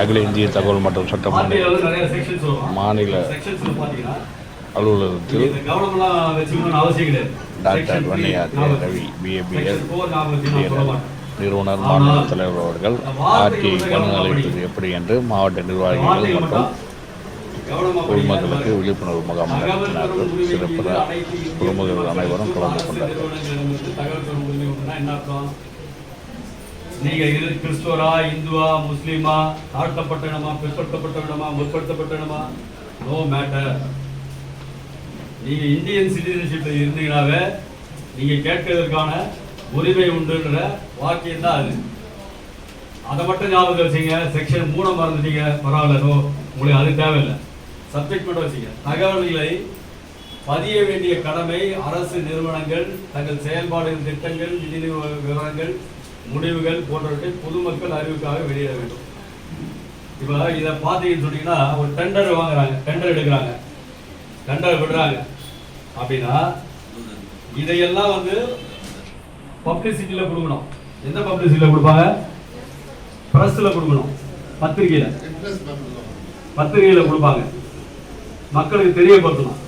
அகில இந்திய தகவல் மற்றும் சட்டமன்ற மாநில அலுவலகத்தில் டாக்டர் வன்னியார் ரவி மாட்டேன். நிறுவனர் மாநில தலைவர் அவர்கள் ஆர்டிஐ அளிப்பது எப்படி என்று மாவட்ட நிர்வாகிகள் மற்றும் பொதுமக்களுக்கு. விழிப்புணர்வு முகாம் நடத்தினார்கள். பெறும் உரிமை சிறப்பு மீது அனைத்து இந்திய பொதுமக்கள் அனைவரும் கலந்து கொண்டார்கள் நிறுவனங்களிடமிருந்து தகவல் பெறும் உரிமை உண்டுன்னா என்ன அர்த்தம் நீங்க நீங்கள் கிறிஸ்துவரா இந்துவா முஸ்லீமா தாழ்த்தப்பட்ட இடமா பிற்படுத்தப்பட்ட இடமா முற்படுத்தப்பட்ட இடமா நோ மேட்டர் நீங்கள் இந்தியன் சிட்டிசன்ஷிப்பில் இருந்தீங்கனாவே நீங்கள் கேட்கறதுக்கான உரிமை உண்டுன்ற வாக்கியம் தான் அது. அதை மட்டும் ஞாபகம் வச்சுங்க செக்ஷன் மூணை மறந்துட்டீங்க பரவாயில்ல நோ உங்களுக்கு அது தேவையில்லை. சப்ஜெக்ட் மட்டும் வச்சுங்க. தகவல்களை பதிய வேண்டிய கடமை அரசு நிறுவனங்கள் தங்கள் செயல்பாடுகள் திட்டங்கள் நிதி விவரங்கள் முடிவுகள் போன்றவற்றை பொதுமக்கள் அறிவுக்காக வெளியிட வேண்டும். இப்போ இதை பார்த்தீங்கன்னு சொன்னீங்கன்னா ஒரு டெண்டர் வாங்குறாங்க டெண்டர் எடுக்கிறாங்க. டெண்டர் விடுறாங்க. அப்படின்னா இதையெல்லாம் வந்து பப்ளிசிட்டியில் கொடுக்கணும். எந்த பப்ளிசிட்டியில் கொடுப்பாங்க? ப்ரெஸ்ஸில் கொடுக்கணும். பத்திரிகையில். பத்திரிகையில் கொடுப்பாங்க. மக்களுக்கு தெரியப்படுத்தணும்.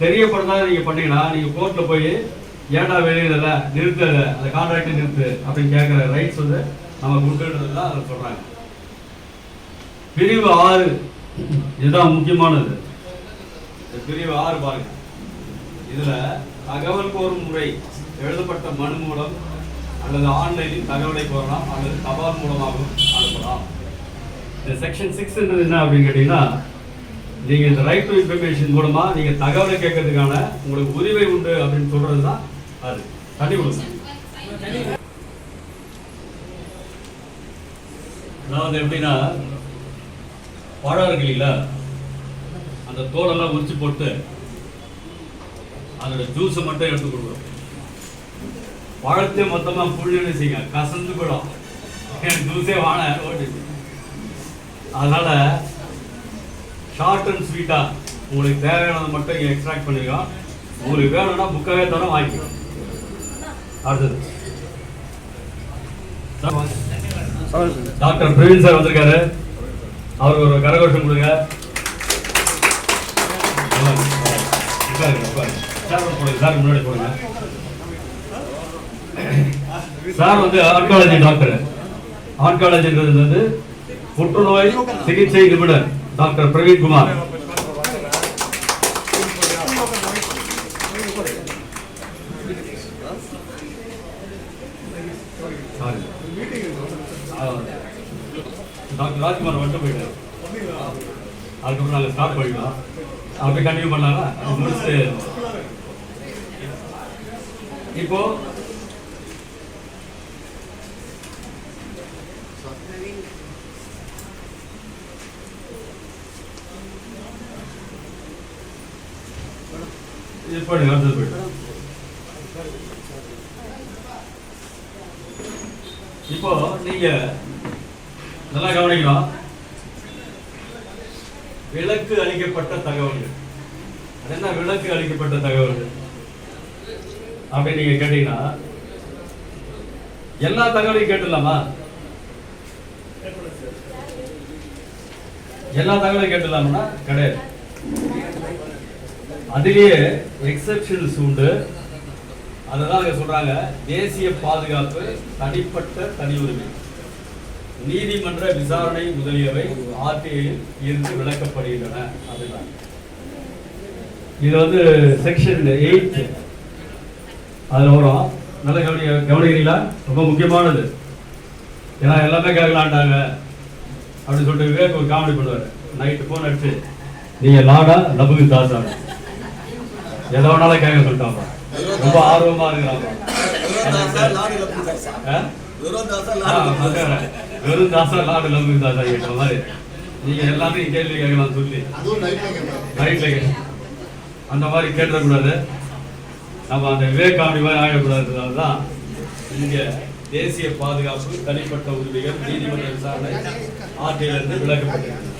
தெரியப்படுத்தாத நீங்கள் பண்ணீங்கன்னா நீங்கள் கோர்ட்டில் போய் ஏன்டா வெளியிடல? நிறுத்த அந்த கான்ட்ராக்டை நிறுத்து அப்படின்னு கேட்குற ரைட்ஸ் வந்து நம்ம கொடுக்கறது தான் அதில் சொல்கிறாங்க பிரிவு ஆறு. இதுதான் முக்கியமானது. இந்த பிரிவு ஆறு பாருங்க. இதுல தகவல் கோரும் முறை எழுதப்பட்ட மனு மூலம் அல்லது ஆன்லைனில் தகவலை கோரலாம் அல்லது தபால் மூலமாகவும் அனுப்பலாம். இந்த செக்ஷன் சிக்ஸ்ன்றது என்ன அப்படின்னு கேட்டீங்கன்னா நீங்க இந்த ரைட் டு இன்ஃபர்மேஷன் மூலமா நீங்க தகவலை கேட்கறதுக்கான உங்களுக்கு உரிமை உண்டு அப்படின்னு சொல்கிறது தான் அது தண்ணி கொடுங்க அதாவது எப்படின்னா பழம் இருக்கு இல்லைங்களா? அந்த தோலெல்லாம் உரிச்சு போட்டு அதோட ஜூஸை மட்டும் எடுத்து கொடுக்குறோம் பழத்தையும் மொத்தமாக புள்ளின்னு செய்யுங்க? கசந்து போயிடும். எனக்கு ஜூஸே வாழ. ஓட்டுச்சு அதனால ஷார்ட் அண்ட் ஸ்வீட்டா உங்களுக்கு தேவையானதை மட்டும் இங்கே எக்ஸ்ட்ராக்ட் பண்ணிக்கலாம் உங்களுக்கு வேணும்னா புக்காகவே தரம் வாங்கிக்கலாம். அடுத்தது. டாக்டர் பிரவீன் சார் வந்திருக்காரு. அவருக்கு ஒரு கரகோஷம் கொடுங்க. சார் சார் முன்னாடி போடுங்க சார் வந்து ஆன்காலஜி டாக்டர் ஆன்காலஜின்றது வந்து புற்றுநோய் சிகிச்சை நிபுணர் டாக்டர் பிரவீன் குமார் டாக்டர் ராஜ்குமார் மட்டும் போயிட்டார். அதுக்கப்புறம் நாங்கள் ஸ்டாப் பண்ணிக்கலாம் அப்படியே கண்டினியூ பண்ணலாங்களா முடிச்சு முடிச்சுட்டு இப்போ இது போயிடுங்க அடுத்தது போயிடுங்க இப்போ நீங்க நல்லா கவனிக்கணும் விலக்கு அளிக்கப்பட்ட தகவல்கள். என்ன விலக்கு அளிக்கப்பட்ட தகவல்கள்? அப்படின்னு நீங்க கேட்டீங்கன்னா எல்லா தகவலையும் கேட்டுடலாமா? எல்லா தகவலையும் கேட்டுடலாம்னா கிடையாது. அதுலேயே எக்ஸப்ஷன்ஸ் உண்டு. அதுதான் அங்க சொல்றாங்க தேசிய பாதுகாப்பு தனிப்பட்ட தனி உரிமை நீதிமன்ற விசாரணை முதலியவை ஆர்டிஐயில் இருந்து விளக்கப்படுகின்றன அதுதான் இது வந்து செக்ஷன் எயிட் அதில் வரும். நல்ல கவனி கவனிக்கிறீங்களா? ரொம்ப முக்கியமானது. ஏன்னா எல்லாமே கேட்கலான்ட்டாங்க. அப்படின்னு சொல்லிட்டு விவேக் ஒரு காமெடி பண்ணுவார். நைட்டு ஃபோன் அடிச்சு நீங்கள் லாடா லபுக்கு தாசா. எதை வேணாலும் கேட்க சொல்லிட்டாங்க ரொம்ப ஆர்வமா இருக்கிறாங்க. வெறும் தாசா லாடு லபுக்கு தாசா கேட்குற மாதிரி. நீங்க எல்லாத்தையும் கேள்வி கேட்கலாம் சொல்லி. நைட்ல அந்த மாதிரி கேட்டுறக்கூடாது நம்ம அந்த காமெடி மாதிரி ஆகிடக்கூடாது தான் இங்க தேசிய பாதுகாப்பு தனிப்பட்ட உரிமைகள் நீதிமன்ற விசாரணை ஆட்சியிலிருந்து விலக்கப்பட்டிருக்கு